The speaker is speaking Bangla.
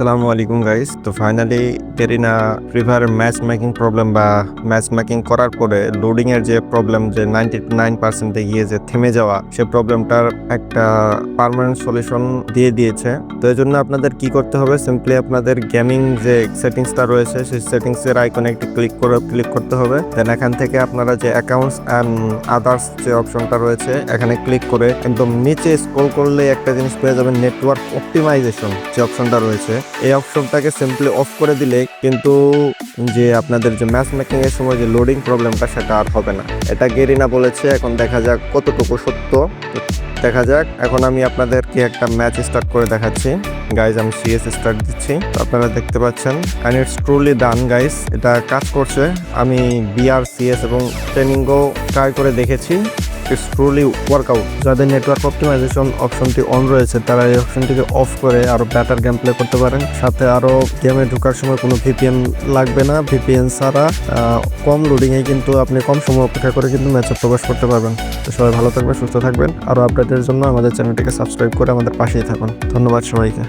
আসসালামু আলাইকুম গাইস তো ফাইনালি টেরিনা ফ্রি ম্যাচ মেকিং প্রবলেম বা ম্যাচ মেকিং করার পরে লোডিং এর যে প্রবলেম যে নাইনটি নাইন পার্সেন্টে গিয়ে যে থেমে যাওয়া, সে প্রবলেমটার একটা পার্মানেন্ট সলিউশন দিয়ে দিয়েছে। তো এই জন্য আপনাদের কি করতে হবে? সিম্পলি আপনাদের গেমিং যে সেটিংসটা রয়েছে, সেই সেটিংস এর আইকনে একটি ক্লিক করে ক্লিক করতে হবে। দেন এখান থেকে আপনারা যে অ্যাকাউন্টস অ্যান্ড আদার্স যে অপশনটা রয়েছে, এখানে ক্লিক করে একদম নিচে স্ক্রল করলে একটা জিনিস পেয়ে যাবেন নেটওয়ার্ক অপটিমাইজেশন যে অপশনটা রয়েছে। এই অপশনটাকে সিম্পলি অফ করে দিলে কিন্তু যে আপনাদের যে ম্যাচ মেকিং এর সময় যে লোডিং প্রবলেমটা সেটা আর হবে না। এটা গেরিনা বলেছে, এখন দেখা যাক কতটুকু সত্য। দেখা যাক, এখন আমি আপনাদেরকে একটা ম্যাচ স্টার্ট করে দেখাচ্ছি। গাইজ আমি সিএস স্টার্ট দিচ্ছি। আপনারা দেখতে পাচ্ছেন and it's truly done guys এটা কাজ করছে। আমি বিআর সিএস এবং ট্রেনিংও ট্রাই করে দেখেছি। ইটস ওয়ার্কআউট যাদের নেটওয়ার্ক অপটিমাইজেশন অপশনটি অন রয়েছে, তারা এই অপশনটিকে অফ করে আরও ব্যাটার গেম প্লে করতে পারেন। সাথে আরও গেমে ঢোকার সময় কোনো ভিপিএন লাগবে না। ভিপিএন ছাড়া কম লোডিংয়ে কিন্তু আপনি কম সময় অপেক্ষা করে কিন্তু ম্যাচে প্রবেশ করতে পারবেন। তো সবাই ভালো থাকবেন, সুস্থ থাকবেন। আরও আপডেটের জন্য আমাদের চ্যানেলটিকে সাবস্ক্রাইব করে আমাদের পাশেই থাকুন। ধন্যবাদ সবাইকে।